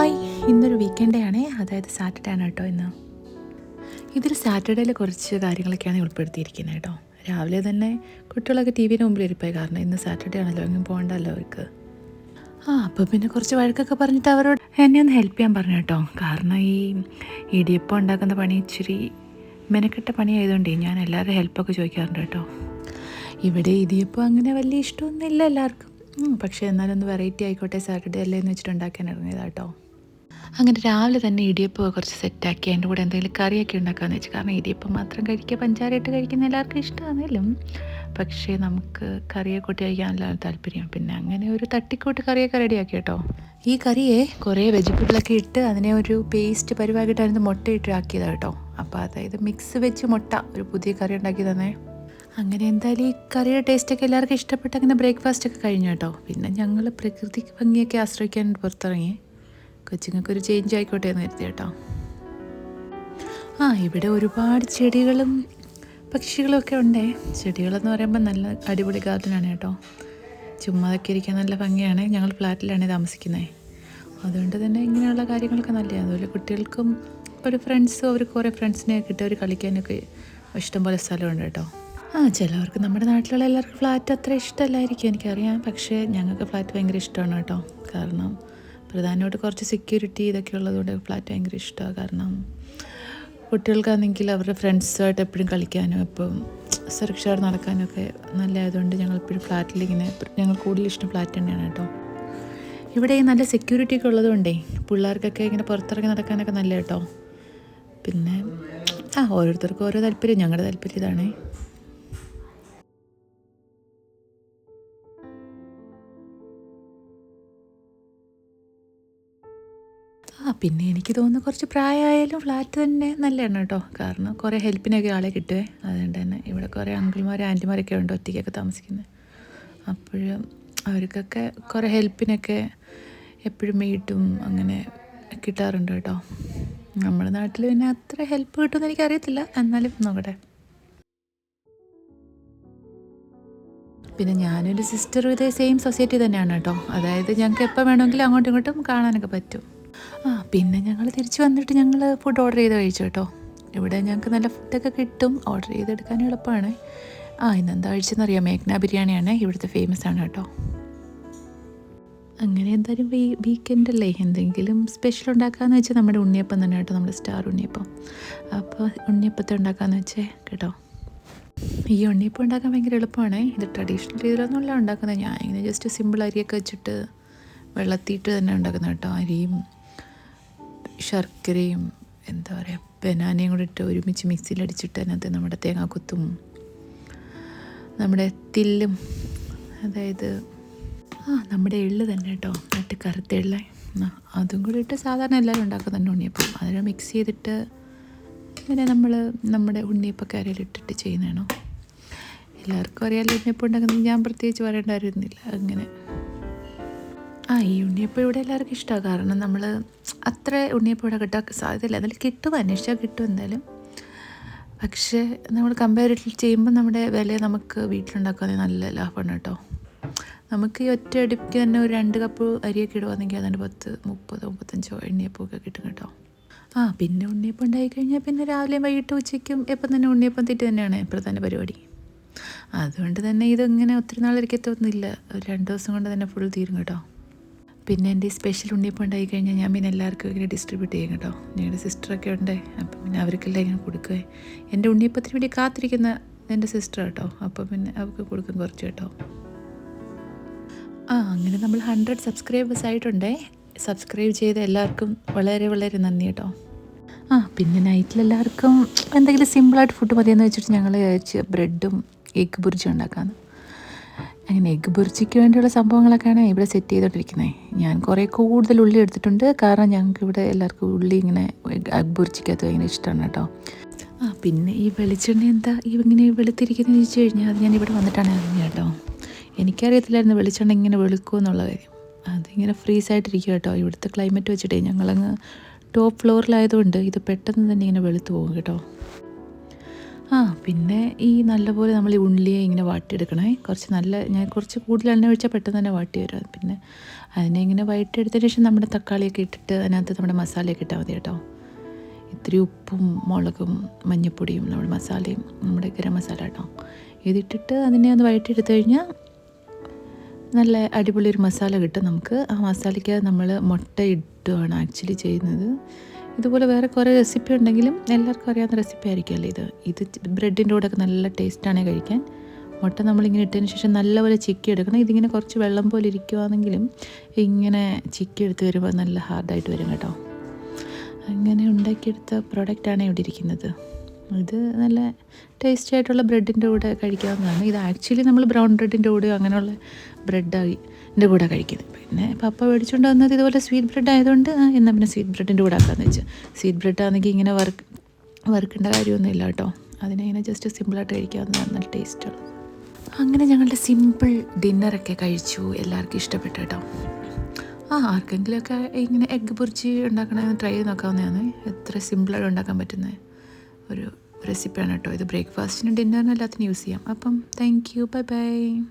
ഒരു വീക്കെൻഡേ ആണ് അതായത് സാറ്റർഡേ ആണ് കേട്ടോ ഇന്ന്. ഇതിൽ സാറ്റർഡേയിൽ കുറച്ച് കാര്യങ്ങളൊക്കെയാണ് ഉൾപ്പെടുത്തിയിരിക്കുന്നത് കേട്ടോ. രാവിലെ തന്നെ കുട്ടികളൊക്കെ ടി വിയുടെ മുമ്പിൽ ഇരിപ്പായി കാരണം ഇന്ന് സാറ്റർഡേ ആണല്ലോ എങ്ങും പോകണ്ടല്ലോ അവർക്ക്. ആ അപ്പോൾ പിന്നെ കുറച്ച് വഴക്കൊക്കെ പറഞ്ഞിട്ട് അവരോട് എന്നെ ഒന്ന് ഹെൽപ്പ് ചെയ്യാൻ പറഞ്ഞു കേട്ടോ. കാരണം ഈ ഇടിയപ്പം ഉണ്ടാക്കുന്ന പണി ഇച്ചിരി മെനക്കെട്ട പണി ആയതുകൊണ്ടേ ഞാൻ എല്ലാവരും ഹെൽപ്പൊക്കെ ചോദിക്കാറുണ്ട് കേട്ടോ. ഇവിടെ ഇടിയപ്പം അങ്ങനെ വലിയ ഇഷ്ടമൊന്നുമില്ല എല്ലാവർക്കും. ഉം, പക്ഷേ എന്നാലൊന്ന് വെറൈറ്റി ആയിക്കോട്ടെ സാറ്റർഡേ അല്ലേ എന്ന് വെച്ചിട്ട് ഉണ്ടാക്കാൻ ഇറങ്ങിയതാ കേട്ടോ. അങ്ങനെ രാവിലെ തന്നെ ഇടിയപ്പം കുറച്ച് സെറ്റാക്കി അതിന്റെ കൂടെ എന്തെങ്കിലും കറിയൊക്കെ ഉണ്ടാക്കാമെന്ന് വെച്ചു. കാരണം ഇടിയപ്പം മാത്രം കഴിക്കുക പഞ്ചാരയിട്ട് കഴിക്കുന്ന എല്ലാവർക്കും ഇഷ്ടമാണെങ്കിലും. പക്ഷേ നമുക്ക് കറിയെ കൂട്ടി കഴിക്കാനല്ല താല്പര്യം. പിന്നെ അങ്ങനെ ഒരു തട്ടിക്കൂട്ട് കറിയൊക്കെ റെഡിയാക്കി കേട്ടോ. ഈ കറിയെ കുറേ വെജിറ്റബിളൊക്കെ ഇട്ട് അതിനെ ഒരു പേസ്റ്റ് പരിവാക്കിയിട്ടായിരുന്നു മുട്ട ഇട്ട് ആക്കിയതാണ് കേട്ടോ. അപ്പോൾ അതായത് മിക്സ് വെച്ച് മുട്ട ഒരു പുതിയ കറി ഉണ്ടാക്കി തന്നെ. അങ്ങനെ എന്തായാലും ഈ കറിയുടെ ടേസ്റ്റൊക്കെ എല്ലാവർക്കും ഇഷ്ടപ്പെട്ട് അങ്ങനെ ബ്രേക്ക്ഫാസ്റ്റ് ഒക്കെ കഴിഞ്ഞു കേട്ടോ. പിന്നെ ഞങ്ങൾ പ്രകൃതി ഭംഗിയൊക്കെ ആശ്രയിക്കാൻ പുറത്തിറങ്ങി. കൊച്ചുങ്ങൾക്ക് ഒരു ചേഞ്ച് ആയിക്കോട്ടെ എന്ന് കരുതി കേട്ടോ. ആ ഇവിടെ ഒരുപാട് ചെടികളും പക്ഷികളും ഒക്കെ ഉണ്ടേ. ചെടികളെന്ന് പറയുമ്പോൾ നല്ല അടിപൊളി ഗാർഡനാണ് കേട്ടോ. ചുമ്മാതൊക്കെ ഇരിക്കാൻ നല്ല ഭംഗിയാണ്. ഞങ്ങൾ ഫ്ലാറ്റിലാണ് താമസിക്കുന്നത് അതുകൊണ്ട് തന്നെ ഇങ്ങനെയുള്ള കാര്യങ്ങളൊക്കെ നല്ലതാണ് അതുപോലെ കുട്ടികൾക്കും ഒരു ഫ്രണ്ട്സും അവർ കുറേ ഫ്രണ്ട്സിനെ കിട്ടി അവർ കളിക്കാനൊക്കെ ഇഷ്ടംപോലെ സ്ഥലമുണ്ട് കേട്ടോ. ആ ചിലവർക്ക് നമ്മുടെ നാട്ടിലുള്ള എല്ലാവർക്കും ഫ്ലാറ്റ് അത്ര ഇഷ്ടമല്ലായിരിക്കും എനിക്കറിയാം. പക്ഷേ ഞങ്ങൾക്ക് ഫ്ലാറ്റ് ഭയങ്കര ഇഷ്ടമാണ് കേട്ടോ. കാരണം പ്രധാനമായിട്ട് കുറച്ച് സെക്യൂരിറ്റി ഇതൊക്കെ ഉള്ളതുകൊണ്ട് ഫ്ലാറ്റ് ഭയങ്കര ഇഷ്ടമാണ് കാരണം കുട്ടികൾക്കാണെങ്കിൽ അവരുടെ ഫ്രണ്ട്സുമായിട്ട് എപ്പോഴും കളിക്കാനും ഇപ്പം സുരക്ഷയോടെ നടക്കാനും ഒക്കെ നല്ലതായതുകൊണ്ട് ഞങ്ങൾ എപ്പോഴും ഫ്ലാറ്റിൽ ഇങ്ങനെ ഞങ്ങൾ കൂടുതൽ ഇഷ്ടം ഫ്ലാറ്റ് തന്നെയാണ് കേട്ടോ. ഇവിടെ നല്ല സെക്യൂരിറ്റി ഒക്കെ ഉള്ളതുകൊണ്ടേ പിള്ളേർക്കൊക്കെ ഇങ്ങനെ പുറത്തിറങ്ങി നടക്കാനൊക്കെ നല്ല കേട്ടോ. പിന്നെ ആ ഓരോരുത്തർക്കും ഓരോ താല്പര്യം. ഞങ്ങളുടെ താല്പര്യം ഇതാണേ. ആ പിന്നെ എനിക്ക് തോന്നുന്നു കുറച്ച് പ്രായമായാലും ഫ്ലാറ്റ് തന്നെ നല്ലതാണ് കേട്ടോ. കാരണം കുറേ ഹെൽപ്പിനൊക്കെ ആളെ കിട്ടുവേ. അതുകൊണ്ട് തന്നെ ഇവിടെ കുറേ അങ്കിൾമാർ ആന്റിമാരൊക്കെ ഉണ്ട് ഒറ്റയ്ക്കൊക്കെ താമസിക്കുന്നത് അപ്പോഴും അവർക്കൊക്കെ കുറേ ഹെൽപ്പിനൊക്കെ എപ്പോഴും വീട്ടും അങ്ങനെ കിട്ടാറുണ്ട് കേട്ടോ. നമ്മുടെ നാട്ടിൽ പിന്നെ അത്ര ഹെൽപ്പ് കിട്ടുമെന്ന് എനിക്കറിയത്തില്ല. എന്നാലും നോക്കട്ടെ. പിന്നെ ഞാനൊരു സിസ്റ്ററും ഇതേ സെയിം സൊസൈറ്റി തന്നെയാണ് കേട്ടോ. അതായത് ഞങ്ങൾക്ക് എപ്പോൾ വേണമെങ്കിലും അങ്ങോട്ടും ഇങ്ങോട്ടും കാണാനൊക്കെ പറ്റും. ആ പിന്നെ ഞങ്ങൾ തിരിച്ച് വന്നിട്ട് ഞങ്ങൾ ഫുഡ് ഓർഡർ ചെയ്ത് കഴിച്ചു കേട്ടോ. ഇവിടെ ഞങ്ങൾക്ക് നല്ല ഫുഡൊക്കെ കിട്ടും. ഓർഡർ ചെയ്തെടുക്കാൻ എളുപ്പമാണ് ആ ഇന്ന് എന്താ കഴിച്ചെന്നറിയാം? മേഘ്ന ബിരിയാണിയാണ്. ഇവിടുത്തെ ഫേമസ് ആണ് കേട്ടോ. അങ്ങനെ എന്തായാലും വീ വീക്കെൻഡ് അല്ലേ? എന്തെങ്കിലും സ്പെഷ്യൽ ഉണ്ടാക്കാമെന്ന് വെച്ചാൽ നമ്മുടെ ഉണ്ണിയപ്പം തന്നെ കേട്ടോ നമ്മുടെ സ്റ്റാർ ഉണ്ണിയപ്പം. അപ്പോൾ ഉണ്ണിയപ്പത്തെ ഉണ്ടാക്കാമെന്ന് വെച്ചേ കേട്ടോ. ഈ ഉണ്ണിയപ്പം ഉണ്ടാക്കാൻ ഭയങ്കര എളുപ്പമാണ് ഇത് ട്രഡീഷണൽ രീതിയിലൊന്നുമല്ല ഉണ്ടാക്കുന്നത്. ഞാൻ ഇങ്ങനെ ജസ്റ്റ് സിമ്പിൾ അരിയൊക്കെ വെച്ചിട്ട് വെള്ളത്തിയിട്ട് തന്നെ ഉണ്ടാക്കുന്നത് കേട്ടോ. അരിയും ശർക്കരയും എന്താ പറയുക ബനാനയും കൂടി ഇട്ട് ഒരുമിച്ച് മിക്സിയിലടിച്ചിട്ട് അതിനകത്ത് നമ്മുടെ തേങ്ങാക്കൊത്തും നമ്മുടെ തില്ലും അതായത് ആ നമ്മുടെ എള്ള് തന്നെ കേട്ടോ നട്ട് കറുത്ത എള്ള അതും കൂടി ഇട്ട് സാധാരണ എല്ലാവരും ഉണ്ടാക്കുന്നുണ്ട് ഉണ്ണിയപ്പം. അതിനെ മിക്സ് ചെയ്തിട്ട് ഇങ്ങനെ നമ്മൾ നമ്മുടെ ഉണ്ണിയപ്പക്കാരിൽ ഇട്ടിട്ട് ചെയ്യുന്നതാണോ? എല്ലാവർക്കും അറിയാമല്ലോ ഉണ്ണിയപ്പം ഉണ്ടാക്കുന്നത്. ഞാൻ പ്രത്യേകിച്ച് പറയേണ്ട കാര്യമൊന്നുമില്ല. അങ്ങനെ. ആ ഈ ഉണ്ണിയപ്പം എല്ലാവർക്കും ഇഷ്ടമാണ് കാരണം നമ്മൾ അത്ര ഉണ്ണിയപ്പം കിട്ടാൻ സാധ്യതയില്ല. എന്നാലും കിട്ടും അന്വേഷിച്ചാൽ കിട്ടും എന്തായാലും. പക്ഷേ നമ്മൾ കമ്പയർ ചെയ്യുമ്പോൾ നമ്മുടെ വില നമുക്ക് വീട്ടിലുണ്ടാക്കാൻ നല്ല ലാഭമാണ് കേട്ടോ. നമുക്ക് ഈ ഒറ്റ അടിക്ക് തന്നെ ഒരു രണ്ട് കപ്പ് അരിയൊക്കെ ഇടുവാണെങ്കിൽ അതിന്റെ പത്ത് മുപ്പതോ മുപ്പത്തഞ്ചോ എണ്ണിയപ്പമൊക്കെ കിട്ടും കേട്ടോ. ആ പിന്നെ ഉണ്ണിയപ്പം ഉണ്ടായി കഴിഞ്ഞാൽ പിന്നെ രാവിലെയും വൈകിട്ട് ഉച്ചയ്ക്കും എപ്പം തന്നെ ഉണ്ണിയപ്പം തിറ്റ് തന്നെയാണ് പ്രധാന പരിപാടി. അതുകൊണ്ട് തന്നെ ഇതിങ്ങനെ ഒത്തിരി നാളിരിക്കത്തൊന്നുമില്ല ഒരു രണ്ട് ദിവസം കൊണ്ട് തന്നെ ഫുൾ തീരും കേട്ടോ. പിന്നെ എന്റെ സ്പെഷ്യൽ ഉണ്ണിയപ്പം ഉണ്ടായി കഴിഞ്ഞാൽ ഞാൻ പിന്നെ എല്ലാവർക്കും ഇങ്ങനെ ഡിസ്ട്രിബ്യൂട്ട് ചെയ്യും കേട്ടോ. ഞങ്ങളുടെ സിസ്റ്ററൊക്കെ ഉണ്ട്. അപ്പം പിന്നെ അവർക്കെല്ലാം ഇങ്ങനെ കൊടുക്കുക എന്റെ ഉണ്ണിയപ്പത്തിന് വേണ്ടി കാത്തിരിക്കുന്ന എന്റെ സിസ്റ്റർ കേട്ടോ. അപ്പോൾ പിന്നെ അവർക്ക് കൊടുക്കും കുറച്ച് കേട്ടോ. ആ അങ്ങനെ നമ്മൾ ഹൺഡ്രഡ് സബ്സ്ക്രൈബേഴ്സ് ആയിട്ടുണ്ടേ. സബ്സ്ക്രൈബ് ചെയ്ത എല്ലാവർക്കും വളരെ വളരെ നന്ദി കേട്ടോ. ആ പിന്നെ നൈറ്റിൽ എല്ലാവർക്കും എന്തെങ്കിലും സിമ്പിളായിട്ട് ഫുഡ് മതിയെന്ന് വെച്ചിട്ട് ഞങ്ങൾ ബ്രെഡും എഗ് ബുർജി ഉണ്ടാക്കാമെന്ന് അങ്ങനെ എഗ്ഗ് ബുർജിക്ക് വേണ്ടിയുള്ള സംഭവങ്ങളൊക്കെയാണ് ഇവിടെ സെറ്റ് ചെയ്തുകൊണ്ടിരിക്കുന്നത് ഞാൻ കുറേ കൂടുതൽ ഉള്ളി എടുത്തിട്ടുണ്ട്. കാരണം ഞങ്ങൾക്ക് ഇവിടെ എല്ലാവർക്കും ഉള്ളി ഇങ്ങനെ എഗ് ബുർജിക്കകത്ത് ഭയങ്കര ഇഷ്ടമാണ് കേട്ടോ. ആ പിന്നെ ഈ വെളിച്ചെണ്ണ എന്താ ഇങ്ങനെ വെളുത്തിരിക്കുന്നത് ചോദിച്ചു കഴിഞ്ഞാൽ അത് ഞാൻ ഇവിടെ വന്നിട്ടാണ് അറിഞ്ഞത് കേട്ടോ. എനിക്കറിയത്തില്ലായിരുന്നു വെളിച്ചെണ്ണ ഇങ്ങനെ വെളുക്കുമെന്നുള്ള കാര്യം അതിങ്ങനെ ഫ്രീസ് ആയിട്ടിരിക്കുക കേട്ടോ. ഇവിടുത്തെ ക്ലൈമറ്റ് വെച്ചിട്ടേ ഞങ്ങളങ്ങ് ടോപ്പ് ഫ്ലോറിലായതുകൊണ്ട് ഇത് പെട്ടെന്ന് തന്നെ ഇങ്ങനെ വെളുത്ത് പോകും കേട്ടോ. ആ പിന്നെ ഈ നല്ലപോലെ നമ്മൾ ഈ ഉള്ളിയെ ഇങ്ങനെ വാട്ടിയെടുക്കണേ. കുറച്ച് നല്ല ഞാൻ കുറച്ച് കൂടുതൽ എണ്ണ ഒഴിച്ചാൽ പെട്ടെന്ന് തന്നെ വാട്ടി വരും. പിന്നെ അതിനെ ഇങ്ങനെ വഴറ്റിയെടുത്തതിന് ശേഷം നമ്മുടെ തക്കാളിയൊക്കെ ഇട്ടിട്ട് അതിനകത്ത് നമ്മുടെ മസാലയൊക്കെ ഇട്ടാൽ മതി കേട്ടോ. ഇത്തിരി ഉപ്പും മുളകും മഞ്ഞൾപ്പൊടിയും നമ്മുടെ മസാലയും നമ്മുടെ ഗരം മസാല കേട്ടോ. ഇതിട്ടിട്ട് അതിനെ ഒന്ന് വയറ്റിയെടുത്തു കഴിഞ്ഞാൽ നല്ല അടിപൊളി ഒരു മസാല കിട്ടും നമുക്ക്. ആ മസാലയ്ക്ക് നമ്മൾ മുട്ട ഇട്ടുമാണ് ആക്ച്വലി ചെയ്യുന്നത്. ഇതുപോലെ വേറെ കുറേ റെസിപ്പി ഉണ്ടെങ്കിലും എല്ലാവർക്കും അറിയാവുന്ന റെസിപ്പി ആയിരിക്കുമല്ലോ ഇത്? ഇത് ബ്രെഡിന്റെ കൂടെ ഒക്കെ നല്ല ടേസ്റ്റാണ് കഴിക്കാൻ. മുട്ട നമ്മളിങ്ങനെ ഇട്ടതിന് ശേഷം നല്ലപോലെ ചിക്കി എടുക്കണം ഇതിങ്ങനെ കുറച്ച് വെള്ളം പോലെ ഇരിക്കുവാണെങ്കിലും ഇങ്ങനെ ചിക്കി എടുത്ത് വരുമ്പോൾ നല്ല ഹാർഡായിട്ട് വരും കേട്ടോ. അങ്ങനെ ഉണ്ടാക്കിയെടുത്ത പ്രോഡക്റ്റാണ് ഇവിടെ ഇരിക്കുന്നത്. ഇത് നല്ല ടേസ്റ്റി ആയിട്ടുള്ള ബ്രെഡിന്റെ കൂടെ കഴിക്കാവുന്നതാണ്. ഇത് ആക്ച്വലി നമ്മൾ ബ്രൗൺ ബ്രെഡിന്റെ കൂടെ അങ്ങനെയുള്ള ബ്രെഡായി എന്റെ കൂടെ കഴിക്കുന്നത്. പിന്നെ പപ്പ മേടിച്ചുകൊണ്ട് വന്നത് ഇതുപോലെ സ്വീറ്റ് ബ്രെഡ് ആയതുകൊണ്ട് എന്നാൽ പിന്നെ സ്വീറ്റ് ബ്രെഡിന്റെ കൂടെ ആക്കാന്ന് വെച്ചു. സ്വീറ്റ് ബ്രെഡ് ആണെങ്കിൽ ഇങ്ങനെ വർക്ക് വറുക്കേണ്ട കാര്യമൊന്നുമില്ല കേട്ടോ. അതിനെങ്ങനെ ജസ്റ്റ് സിമ്പിളായിട്ട് കഴിക്കാവുന്ന നല്ല ടേസ്റ്റാണ് അങ്ങനെ ഞങ്ങളുടെ സിമ്പിൾ ഡിന്നറൊക്കെ കഴിച്ചു. എല്ലാവർക്കും ഇഷ്ടപ്പെട്ടു കേട്ടോ. ആ ആർക്കെങ്കിലുമൊക്കെ ഇങ്ങനെ എഗ്ഗ് പൊരിച്ച് ഉണ്ടാക്കണമെന്ന് ട്രൈ ചെയ്ത് നോക്കാവുന്നതാണ്. എത്ര സിമ്പിളായിട്ട് ഉണ്ടാക്കാൻ പറ്റുന്ന ഒരു റെസിപ്പിയാണ് കേട്ടോ. ഇത് ബ്രേക്ക്ഫാസ്റ്റിനും ഡിന്നറിനും എല്ലാത്തിനും യൂസ് ചെയ്യാം. അപ്പം താങ്ക് യു ബൈ ബൈ